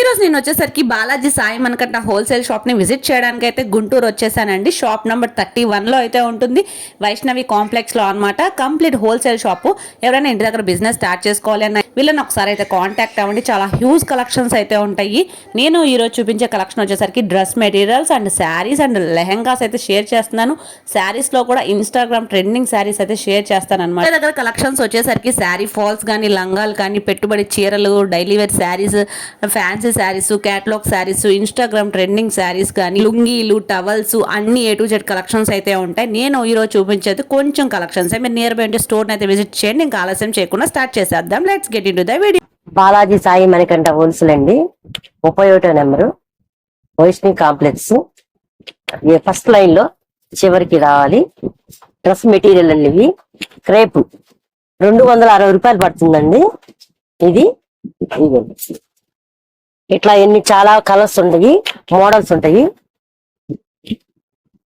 ఈ రోజు నేను వచ్చేసరికి బాలాజీ సాయి మనకంట హోల్సేల్ షాప్ని విజిట్ చేయడానికి అయితే గుంటూరు వచ్చేసానండి. షాప్ నెంబర్ థర్టీ వన్లో అయితే ఉంటుంది. వైష్ణవి కాంప్లెక్స్లో అన్నమాట. Complete wholesale shop. ఎవరైనా ఇంటి దగ్గర బిజినెస్ స్టార్ట్ చేసుకోవాలి అన్న వీళ్ళని ఒకసారి అయితే కాంటాక్ట్ అవ్వండి. చాలా హ్యూజ్ కలెక్షన్స్ అయితే ఉంటాయి. నేను ఈ రోజు చూపించే కలెక్షన్ వచ్చేసరికి dress materials and saris and lehengas అయితే షేర్ చేస్తున్నాను. శారీస్లో కూడా ఇన్స్టాగ్రామ్ ట్రెండింగ్ శారీస్ అయితే షేర్ చేస్తాను అనమాట దగ్గర కలెక్షన్స్ వచ్చేసరికి శారీ ఫాల్స్ కానీ లంగాలు కానీ పెట్టుబడి చీరలు daily wear saris fancy saris catalogue saris Instagram trending saris కానీ లుంగీలు టవల్స్ అన్ని ఏ టు జెడ్ కలెక్షన్స్ అయితే ఉంటాయి. నేను ఈరోజు చూపించేది కొంచెం కలెక్షన్స్ మీరు నియర్ బై ఉంటే స్టోర్ అయితే విజిట్ చేయండి. ఇంకా ఆలస్యం చేయకుండా స్టార్ట్ చేసేద్దాం. Let's get in to the video Balaji Sai Manikanta wholesale అండి. ముప్పై ఒకటో నెంబరు. వైష్ణవి కాంప్లెక్స్ ఫస్ట్ లైన్లో చివరికి రావాలి. డ్రెస్ మెటీరియల్ అండి ఇవి. క్రేపు. రెండు వందల అరవై రూపాయలు పడుతుందండి. ఇది. ఇదండి ఇట్లా ఎన్ని చాలా కలర్స్ ఉంటాయి మోడల్స్ ఉంటాయి.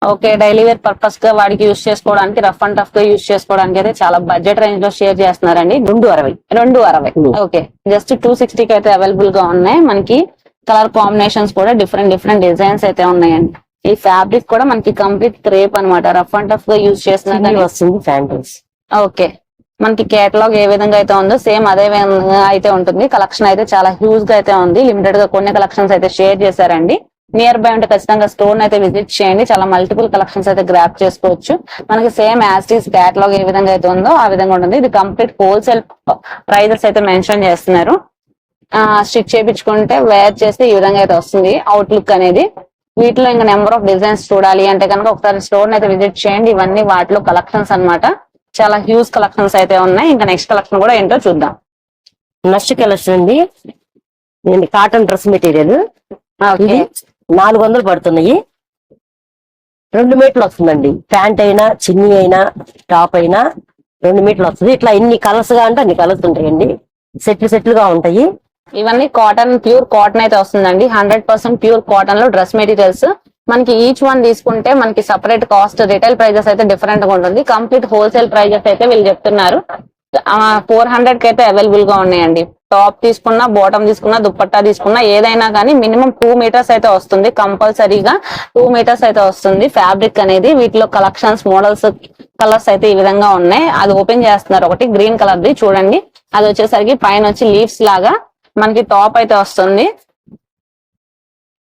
ఓకే డైలీ వేర్ పర్పస్గా వాడికి యూస్ చేసుకోవడానికి రఫ్ అండ్ టఫ్గా యూస్ చేసుకోవడానికి అయితే చాలా బడ్జెట్ రేంజ్లో షేర్ చేస్తున్నారండి. రెండు అరవై. రెండు అరవై. ఓకే జస్ట్ టూ సిక్స్టీకి అయితే అవైలబుల్గా ఉన్నాయి. మనకి కలర్ కాంబినేషన్స్ కూడా డిఫరెంట్ డిఫరెంట్ డిజైన్స్ అయితే ఉన్నాయండి. ఈ ఫ్యాబ్రిక్ కూడా మనకి కంప్లీట్ క్రేప్ అన్నమాట. రఫ్ అండ్ టఫ్గా యూస్ చిన్ని చేస్తున్నారు వస్తుంది ఫ్యాంటోస్ ఓకే. మనకి కేటలాగ్ ఏ విధంగా అయితే ఉందో సేమ్ అదే విధంగా అయితే ఉంటుంది. కలెక్షన్ అయితే చాలా హ్యూజ్గా అయితే ఉంది. లిమిటెడ్గా కొన్ని కలెక్షన్స్ అయితే షేర్ చేశారండి. నియర్ బై ఉంటే ఖచ్చితంగా స్టోర్ అయితే విజిట్ చేయండి. చాలా మల్టిపుల్ కలెక్షన్స్ అయితే గ్రాప్ చేసుకోవచ్చు. మనకి సేమ్ యాస్టీస్ కేటలాగ్ ఏ విధంగా అయితే ఉందో ఆ విధంగా ఉంటుంది. ఇది కంప్లీట్ హోల్సేల్ ప్రైజెస్ అయితే మెన్షన్ చేస్తున్నారు. స్టిచ్ చేయించుకుంటే వేర్ చేస్తే ఈ విధంగా అయితే వస్తుంది. అవుట్లుక్ అనేది. వీటిలో ఇంకా నెంబర్ ఆఫ్ డిజైన్స్ చూడాలి అంటే కనుక ఒకసారి స్టోర్ అయితే విజిట్ చేయండి. ఇవన్నీ వాటిలో కలెక్షన్స్ అన్నమాట. చాలా హ్యూజ్ కలెక్షన్స్ అయితే ఉన్నాయి. ఇంకా నెక్స్ట్ కలెక్షన్ కూడా ఏంటో చూద్దాం. నెక్స్ట్ కలెక్షన్ అండి. ఇది కాటన్ డ్రెస్ మెటీరియల్ ఇది నాలుగు వందలు పడుతున్నాయి. రెండు మీటర్లు వస్తుందండి. ప్యాంట్ అయినా చిన్ని అయినా టాప్ అయినా రెండు మీటర్లు వస్తుంది. ఇట్లా ఎన్ని కలర్స్గా అంటే అన్ని కలర్స్ ఉంటాయండి. సెట్లు సెట్లు గా ఉంటాయి. ఇవన్నీ కాటన్ ప్యూర్ కాటన్ అయితే వస్తుందండి. హండ్రెడ్ పర్సెంట్ ప్యూర్ కాటన్లో డ్రెస్ మెటీరియల్స్ మనకి ఈచ్ వన్ తీసుకుంటే మనకి సపరేట్ కాస్ట్ రిటైల్ ప్రైజెస్ అయితే డిఫరెంట్గా ఉంటుంది. కంప్లీట్ హోల్సేల్ ప్రైజెస్ అయితే వీళ్ళు చెప్తున్నారు. ఫోర్ హండ్రెడ్కి అయితే అవైలబుల్గా ఉన్నాయండి. టాప్ తీసుకున్నా బాటమ్ తీసుకున్నా దుప్పట్టా తీసుకున్నా ఏదైనా కానీ మినిమం టూ మీటర్స్ అయితే వస్తుంది. కంపల్సరీగా టూ మీటర్స్ అయితే వస్తుంది. ఫ్యాబ్రిక్ అనేది వీటిలో కలెక్షన్స్ మోడల్స్ కలర్స్ అయితే ఈ విధంగా ఉన్నాయి. అది ఓపెన్ చేస్తున్నారు ఒకటి గ్రీన్ కలర్ ది. చూడండి. అది వచ్చేసరికి పైన వచ్చి లీవ్స్ లాగా మనకి టాప్ అయితే వస్తుంది.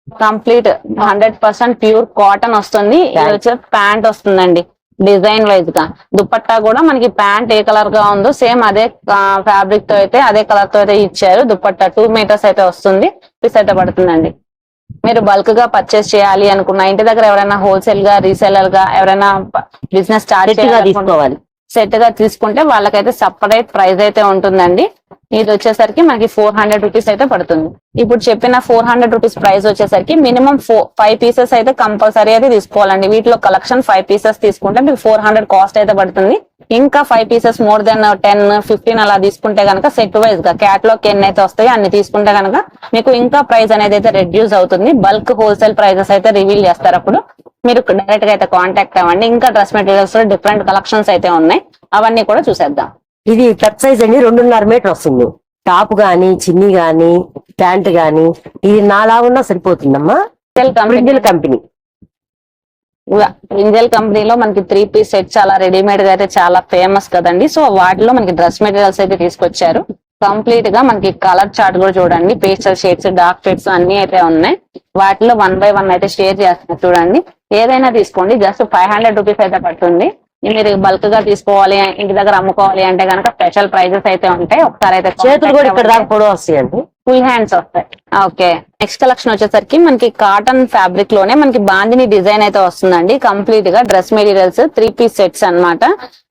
Complete hundred percent pure cotton వస్తుంది. ఇది వచ్చే ప్యాంట్ వస్తుందండి. డిజైన్ వైజ్గా. దుపట్టా కూడా మనకి ప్యాంట్ ఏ కలర్గా ఉందో సేమ్ అదే ఫ్యాబ్రిక్తో అయితే అదే కలర్తో అయితే ఇచ్చారు. దుపట్టా టూ మీటర్స్ అయితే వస్తుంది. పీస్ అయితే పడుతుందండి. మీరు బల్క్గా పర్చేస్ చేయాలి అనుకున్న ఇంటి దగ్గర ఎవరైనా హోల్సేల్గా రీసేలర్గా ఎవరైనా బిజినెస్ స్టార్ట్ తీసుకోవాలి. సెట్గా తీసుకుంటే వాళ్ళకైతే సపరేట్ ప్రైస్ అయితే ఉంటుందండి. ఇది వచ్చేసరికి మనకి ఫోర్ హండ్రెడ్ రూపీస్ అయితే పడుతుంది. ఇప్పుడు చెప్పిన ఫోర్ హండ్రెడ్ రూపీస్ ప్రైస్ వచ్చేసరికి మినిమం ఫోర్ ఫైవ్ పీసెస్ అయితే కంపల్సరీ అయితే తీసుకోవాలండి. వీటిలో కలెక్షన్ ఫైవ్ పీసెస్ తీసుకుంటే మీకు ఫోర్ హండ్రెడ్ కాస్ట్ అయితే పడుతుంది. ఇంకా five pieces more than ten fifteen అలా తీసుకుంటే కనుక సెట్ వైజ్గా క్యాట్లాగ్ ఎన్ని అయితే వస్తాయో అన్ని తీసుకుంటే కనుక మీకు ఇంకా ప్రైస్ అనేది అయితే రెడ్యూస్ అవుతుంది. బల్క్ హోల్సేల్ ప్రైజెస్ అయితే రివీల్ చేస్తారు అప్పుడు. మీరు డైరెక్ట్గా అయితే కాంటాక్ట్ అవ్వండి. ఇంకా డ్రెస్ మెటీరియల్స్లో డిఫరెంట్ కలెక్షన్స్ అయితే ఉన్నాయి. అవన్నీ కూడా చూసేద్దాం. ఇది పెద్ద సైజ్ అండి రెండున్నర మీటర్ వస్తుంది. టాప్ గాని చిన్ని గాని ప్యాంట్ గాని ఇది నాలాగున్నా సరిపోతుందమ్మా. ప్రింజిల్ కంపెనీ ఇంజల్ కంపెనీలో మనకి త్రీ పీస్ సెట్ చాలా రెడీమేడ్గా అయితే చాలా ఫేమస్ కదండి. సో వాటిలో మనకి డ్రెస్ మెటీరియల్స్ అయితే తీసుకొచ్చారు. కంప్లీట్గా మనకి కలర్ చార్ట్ కూడా చూడండి. పేస్టల్ షేడ్స్ డార్క్ షేడ్స్ అన్ని అయితే ఉన్నాయి. వాటిలో వన్ బై వన్ అయితే షేర్ చేస్తున్నారు చూడండి. ఏదైనా తీసుకోండి. జస్ట్ ఫైవ్ హండ్రెడ్ రూపీస్ అయితే పడుతుంది. మీరు బల్క్గా తీసుకోవాలి ఇంటి దగ్గర అమ్ముకోవాలి అంటే కనుక స్పెషల్ ప్రైజెస్ అయితే ఉంటాయి ఒకసారి అయితే చేతులు కూడా ఇక్కడ దాకా పొడవు వస్తాయండి ఫుల్ హ్యాండ్స్ వస్తాయి. ఓకే నెక్స్ట్ కలెక్షన్ వచ్చేసరికి మనకి కాటన్ ఫ్యాబ్రిక్లోనే మనకి బాందిని డిజైన్ అయితే వస్తుందండి. కంప్లీట్గా dress materials three piece sets అన్నమాట.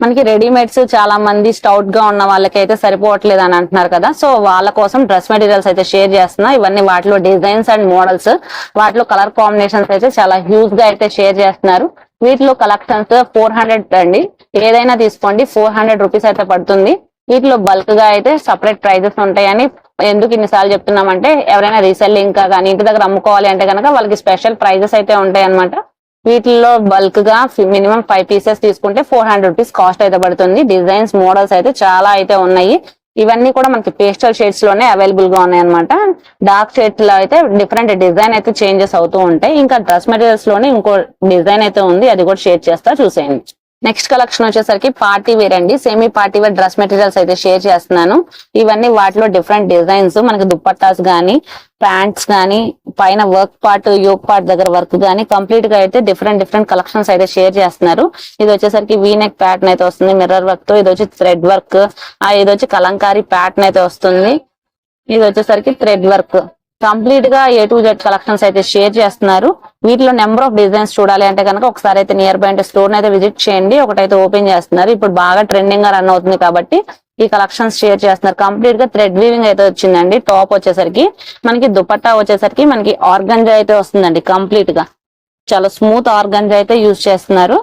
మనకి రెడీమేడ్స్ చాలా మంది స్టౌట్గా ఉన్న వాళ్ళకి అయితే సరిపోవట్లేదు అని అంటున్నారు కదా. సో వాళ్ళ కోసం డ్రెస్ మెటీరియల్స్ అయితే షేర్ చేస్తున్నా. ఇవన్నీ వాటిలో డిజైన్స్ అండ్ మోడల్స్ వాటిలో కలర్ కాంబినేషన్స్ అయితే చాలా హ్యూజ్గా అయితే షేర్ చేస్తున్నారు. వీటిలో కలెక్షన్స్ ఫోర్ హండ్రెడ్ అండి. ఏదైనా తీసుకోండి ఫోర్ హండ్రెడ్ రూపీస్ అయితే పడుతుంది. వీటిలో బల్క్గా అయితే సపరేట్ ప్రైజెస్ ఉంటాయని ఎందుకు ఇన్నిసార్లు చెప్తున్నామంటే ఎవరైనా రీసెల్లింగ్ కానీ ఇంటి దగ్గర అమ్ముకోవాలి అంటే కనుక వాళ్ళకి స్పెషల్ ప్రైజెస్ అయితే ఉంటాయి అనమాట వీటిల్లో బల్క్గా మినిమం ఫైవ్ పీసెస్ తీసుకుంటే ఫోర్ హండ్రెడ్ రూపీస్ కాస్ట్ అయితే పడుతుంది. డిజైన్స్ మోడల్స్ అయితే చాలా అయితే ఉన్నాయి. ఇవన్నీ కూడా మనకి పేస్టల్ షేడ్స్లోనే అవైలబుల్గా ఉన్నాయి అనమాట డార్క్ షేడ్స్లో అయితే డిఫరెంట్ డిజైన్ అయితే చేంజెస్ అవుతూ ఉంటాయి. ఇంకా డ్రెస్ మెటీరియల్స్లోనే ఇంకో డిజైన్ అయితే ఉంది. అది కూడా షేర్ చేస్తా చూసేయండి. నెక్స్ట్ కలెక్షన్ వచ్చేసరికి పార్టీ వేర్ అండి. Semi party wear dress materials అయితే షేర్ చేస్తున్నాను. ఇవన్నీ వాటిలో డిఫరెంట్ డిజైన్స్ మనకి దుప్పట్టాస్ గానీ ప్యాంట్స్ గానీ పైన వర్క్ పార్ట్ యోగ్ పార్ట్ దగ్గర వర్క్ గానీ కంప్లీట్గా అయితే డిఫరెంట్ డిఫరెంట్ కలెక్షన్స్ అయితే షేర్ చేస్తున్నారు. ఇది వచ్చేసరికి వీ నెక్ ప్యాటర్న్ అయితే వస్తుంది మిర్రర్ వర్క్తో. ఇది వచ్చి థ్రెడ్ వర్క్ ఇది వచ్చి కలంకారీ ప్యాటర్న్ అయితే వస్తుంది. ఇది వచ్చేసరికి థ్రెడ్ వర్క్ కంప్లీట్గా ఏ టు జెడ్ కలెక్షన్స్ అయితే షేర్ చేస్తున్నారు. వీటిలో నెంబర్ ఆఫ్ డిజైన్స్ చూడాలి అంటే కనుక ఒకసారి అయితే నియర్ బై అంటే స్టోర్ అయితే విజిట్ చేయండి. ఒకటైతే ఓపెన్ చేస్తున్నారు. ఇప్పుడు బాగా ట్రెండింగ్గా రన్ అవుతుంది కాబట్టి ఈ కలెక్షన్స్ షేర్ చేస్తున్నారు. కంప్లీట్గా థ్రెడ్ వీవింగ్ అయితే వచ్చిందండి. టాప్ వచ్చేసరికి మనకి దుపట్టా వచ్చేసరికి మనకి ఆర్గంజా అయితే వస్తుందండి కంప్లీట్గా. చాలా స్మూత్ ఆర్గంజా అయితే యూజ్ చేస్తున్నారు.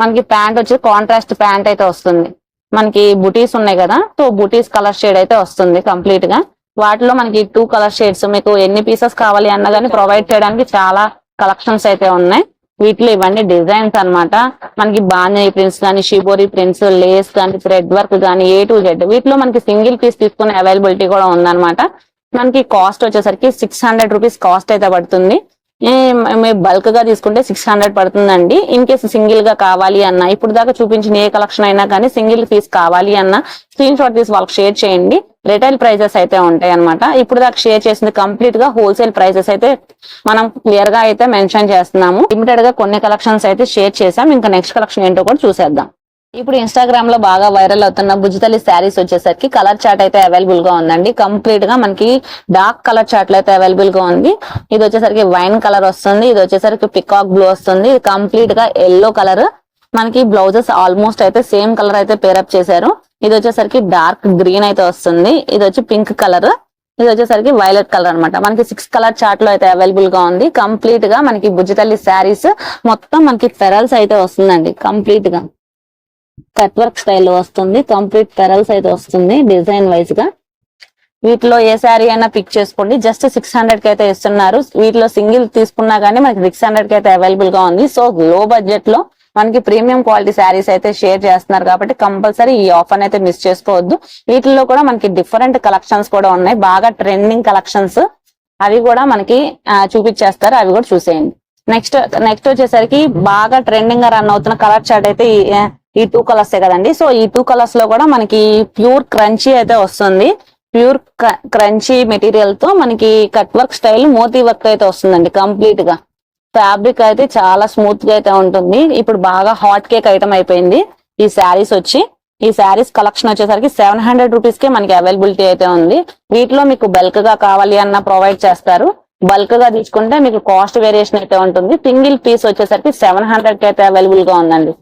మనకి ప్యాంట్ వచ్చి కాంట్రాస్ట్ ప్యాంట్ అయితే వస్తుంది. మనకి బుటీస్ ఉన్నాయి కదా సో బుటీస్ కలర్ షేడ్ అయితే వస్తుంది కంప్లీట్గా. వాటిలో మనకి టూ కలర్ షేడ్స్ మీకు ఎన్ని పీసెస్ కావాలి అన్న కానీ ప్రొవైడ్ చేయడానికి చాలా కలెక్షన్స్ అయితే ఉన్నాయి. వీటిలో ఇవన్నీ డిజైన్స్ అనమాట మనకి బాణీ ప్రింట్స్ కానీ షిబోరి ప్రింట్స్ లేస్ కానీ థ్రెడ్ వర్క్ కానీ ఏ టు జెడ్ వీటిలో మనకి సింగిల్ పీస్ తీసుకునే అవైలబిలిటీ కూడా ఉందన్నమాట. మనకి కాస్ట్ వచ్చేసరికి సిక్స్ హండ్రెడ్ రూపీస్ కాస్ట్ అయితే పడుతుంది. మేము బల్క్గా తీసుకుంటే సిక్స్ హండ్రెడ్ పడుతుందండి. ఇన్ కేసు సింగిల్గా కావాలి అన్న ఇప్పుడు దాకా చూపించిన ఏ కలెక్షన్ అయినా కానీ సింగిల్ పీస్ కావాలి అన్న స్క్రీన్ షాట్ తీసి వాళ్ళకి షేర్ చేయండి. రిటైల్ ప్రైజెస్ అయితే ఉంటాయి అనమాట ఇప్పుడు దాకా షేర్ చేసింది కంప్లీట్గా హోల్సేల్ ప్రైజెస్ అయితే మనం క్లియర్గా అయితే మెన్షన్ చేస్తున్నాము. లిమిటెడ్గా కొన్ని కలెక్షన్స్ అయితే షేర్ చేసాం ఇంకా నెక్స్ట్ కలెక్షన్ ఏంటో కూడా చూసేద్దాం. ఇప్పుడు ఇన్స్టాగ్రామ్లో బాగా వైరల్ అవుతున్న బుజ్జితల్లి శారీస్ వచ్చేసరికి కలర్ చార్ట్ అయితే అవైలబుల్గా ఉందండి. కంప్లీట్గా మనకి డార్క్ కలర్ చార్ట్ అయితే అవైలబుల్గా ఉంది. ఇది వచ్చేసరికి వైన్ కలర్ వస్తుంది. ఇది వచ్చేసరికి పికాక్ బ్లూ వస్తుంది. ఇది కంప్లీట్గా ఎల్లో కలర్ మనకి బ్లౌజెస్ ఆల్మోస్ట్ అయితే సేమ్ కలర్ అయితే పేరప్ చేశారు. ఇది వచ్చేసరికి డార్క్ గ్రీన్ అయితే వస్తుంది. ఇది వచ్చి పింక్ కలర్ ఇది వచ్చేసరికి వైలెట్ కలర్ అన్నమాట. మనకి సిక్స్ కలర్ చార్ట్లో అయితే అవైలబుల్గా ఉంది. కంప్లీట్గా మనకి బుజ్జితల్లి శారీస్ మొత్తం మనకి ఫెరల్స్ అయితే వస్తుందండి. కంప్లీట్గా. కట్ వర్క్ స్టైల్ వస్తుంది. కంప్లీట్ పెరల్స్ అయితే వస్తుంది డిజైన్ వైజ్గా. వీటిలో ఏ శారీ అయినా పిక్ చేసుకోండి. జస్ట్ సిక్స్ హండ్రెడ్కి అయితే ఇస్తున్నారు. వీటిలో సింగిల్ తీసుకున్నా కానీ మనకి సిక్స్ హండ్రెడ్కి అయితే అవైలబుల్గా ఉంది. సో లో బడ్జెట్లో మనకి ప్రీమియం క్వాలిటీ శారీస్ అయితే షేర్ చేస్తున్నారు కాబట్టి కంపల్సరీ ఈ ఆఫర్ అయితే మిస్ చేసుకోవద్దు. వీటిల్లో కూడా మనకి డిఫరెంట్ కలెక్షన్స్ కూడా ఉన్నాయి. బాగా ట్రెండింగ్ కలెక్షన్స్. అవి కూడా మనకి చూపించేస్తారు. అవి కూడా చూసేయండి. నెక్స్ట్ నెక్స్ట్ వచ్చేసరికి బాగా ట్రెండింగ్గా రన్ అవుతున్న కలర్ చార్ట్ అయితే ఈ- టూ కలర్స్ కదండి. సో ఈ టూ కలర్స్లో కూడా మనకి ప్యూర్ క్రంచీ అయితే వస్తుంది. ప్యూర్ క్రంచీ మెటీరియల్తో మనకి కట్ వర్క్ స్టైల్ మోతీ వర్క్ అయితే వస్తుందండి కంప్లీట్గా. ఫ్యాబ్రిక్ అయితే చాలా స్మూత్గా అయితే ఉంటుంది. ఇప్పుడు బాగా హాట్ కేక్ ఐటమ్ అయిపోయింది. ఈ శారీస్ వచ్చి ఈ శారీస్ కలెక్షన్ వచ్చేసరికి సెవెన్ హండ్రెడ్ రూపీస్ కే మనకి అవైలబిలిటీ అయితే ఉంది. వీటిలో మీకు బల్క్గా కావాలి అన్న ప్రొవైడ్ చేస్తారు. బల్క్గా తీసుకుంటే మీకు కాస్ట్ వేరియేషన్ అయితే ఉంటుంది. సింగిల్ పీస్ వచ్చేసరికి సెవెన్ హండ్రెడ్కి అయితే అవైలబుల్గా ఉందండి.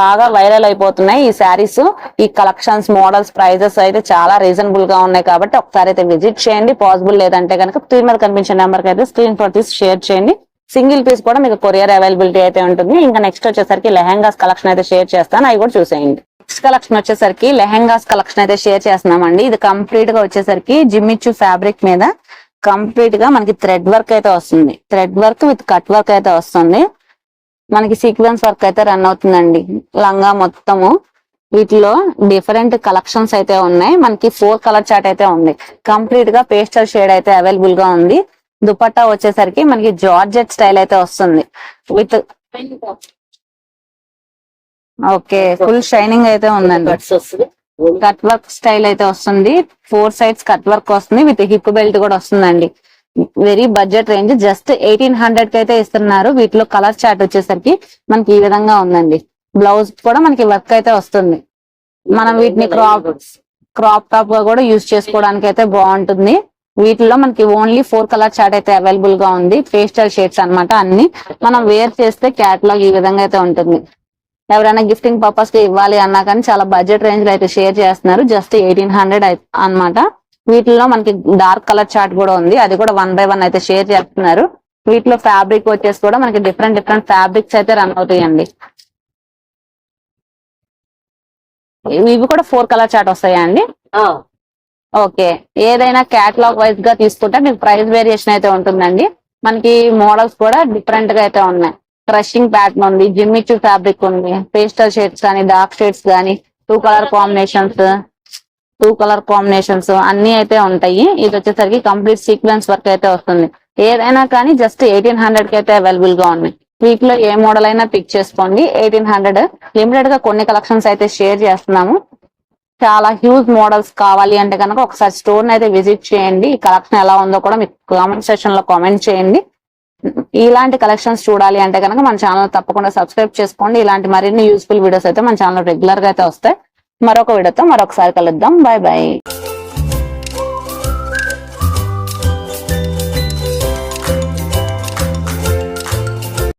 బాగా వైరల్ అయిపోతున్నాయి ఈ శారీస్. ఈ కలెక్షన్స్ మోడల్స్ ప్రైజెస్ అయితే చాలా రీజనబుల్గా ఉన్నాయి కాబట్టి ఒకసారి అయితే విజిట్ చేయండి. పాసిబుల్ లేదంటే కనుక స్క్రీన్ మీద కనిపించే నెంబర్ అయితే స్క్రీన్ షాట్ తీసి షేర్ చేయండి. సింగిల్ పీస్ కూడా మీకు కొరియర్ అవైలబిలిటీ అయితే ఉంటుంది. ఇంకా నెక్స్ట్ వచ్చేసరికి లెహంగాస్ కలెక్షన్ అయితే షేర్ చేస్తాను. అవి కూడా చూసేయండి. నెక్స్ట్ కలెక్షన్ వచ్చేసరికి లెహంగాస్ కలెక్షన్ అయితే షేర్ చేస్తున్నామండి. ఇది కంప్లీట్గా వచ్చేసరికి జిమ్మిచ్చు ఫ్యాబ్రిక్ మీద కంప్లీట్గా మనకి థ్రెడ్ వర్క్ అయితే వస్తుంది. Thread work with cut work అయితే వస్తుంది. మనకి సీక్వెన్స్ వర్క్ అయితే రన్ అవుతుందండి. లంగా మొత్తము. వీటిలో డిఫరెంట్ కలెక్షన్స్ అయితే ఉన్నాయి. మనకి ఫోర్ కలర్ చార్ట్ అయితే ఉంది. కంప్లీట్గా పేస్టల్ షేడ్ అయితే అవైలబుల్గా ఉంది. దుపట్టా వచ్చేసరికి మనకి జార్జెట్ స్టైల్ అయితే వస్తుంది. విత్ ఓకే ఫుల్ షైనింగ్ అయితే ఉందండి. కట్ వర్క్ స్టైల్ అయితే వస్తుంది. ఫోర్ సైడ్స్ కట్ వర్క్ వస్తుంది. విత్ హిప్ బెల్ట్ కూడా వస్తుందండి. Very budget range. Just eighteen హండ్రెడ్కి అయితే ఇస్తున్నారు. వీటిలో కలర్ చార్ట్ వచ్చేసరికి మనకి ఈ విధంగా ఉందండి. బ్లౌజ్ కూడా మనకి వర్క్ అయితే వస్తుంది. మనం వీటిని క్రాప్ క్రాప్ టాప్గా కూడా యూజ్ చేసుకోవడానికి అయితే బాగుంటుంది. వీటిలో మనకి ఓన్లీ ఫోర్ కలర్ చార్ట్ అయితే అవైలబుల్గా ఉంది. పేస్టల్ షేడ్స్ అన్నమాట అన్ని. మనం వేర్ చేస్తే క్యాటలాగ్ ఈ విధంగా అయితే ఉంటుంది. ఎవరైనా గిఫ్టింగ్ పర్పస్కి ఇవ్వాలి అన్నా కానీ చాలా బడ్జెట్ రేంజ్లో అయితే షేర్ చేస్తున్నారు. జస్ట్ ఎయిటీన్ హండ్రెడ్ అన్నమాట. వీటిలో మనకి డార్క్ కలర్ చార్ట్ కూడా ఉంది. అది కూడా వన్ బై వన్ అయితే షేర్ చేస్తున్నారు. వీటిలో ఫ్యాబ్రిక్ వచ్చేసి కూడా మనకి డిఫరెంట్ డిఫరెంట్ ఫ్యాబ్రిక్స్ అయితే రన్ అవుతాయండి. ఇవి కూడా ఫోర్ కలర్ చార్ట్ వస్తాయా అండి ఓకే. ఏదైనా క్యాటలాగ్ వైజ్గా తీసుకుంటే మీకు ప్రైస్ వేరియేషన్ అయితే ఉంటుందండి. మనకి మోడల్స్ కూడా డిఫరెంట్గా అయితే ఉన్నాయి. క్రషింగ్ ప్యాటర్న్ ఉంది జిమ్మిచూ ఫ్యాబ్రిక్ ఉంది పేస్టల్ షేడ్స్ కానీ డార్క్ షేడ్స్ కానీ two colour combinations two colour combinations అన్ని అయితే ఉంటాయి. ఇది వచ్చేసరికి కంప్లీట్ సీక్వెన్స్ వర్క్ అయితే వస్తుంది. ఏదైనా కానీ జస్ట్ ఎయిటీన్ హండ్రెడ్కి అయితే అవైలబుల్గా ఉన్నాయి. వీక్లో ఏ మోడల్ అయినా పిక్ చేసుకోండి. ఎయిటీన్ హండ్రెడ్ లిమిటెడ్గా కొన్ని కలెక్షన్స్ అయితే షేర్ చేస్తున్నాము. చాలా హ్యూజ్ మోడల్స్ కావాలి అంటే కనుక ఒకసారి స్టోర్ అయితే విజిట్ చేయండి. ఈ కలెక్షన్ ఎలా ఉందో కూడా మీకు కామెంట్ సెక్షన్లో కామెంట్ చేయండి. ఇలాంటి కలెక్షన్స్ చూడాలి అంటే కనుక మన ఛానల్ తప్పకుండా సబ్స్క్రైబ్ చేసుకోండి. ఇలాంటి మరిన్ని యూస్ఫుల్ వీడియోస్ అయితే మన ఛానల్ రెగ్యులర్గా అయితే వస్తాయి. మరొక వీడియోతో మరొకసారి కలుద్దాం. Bye bye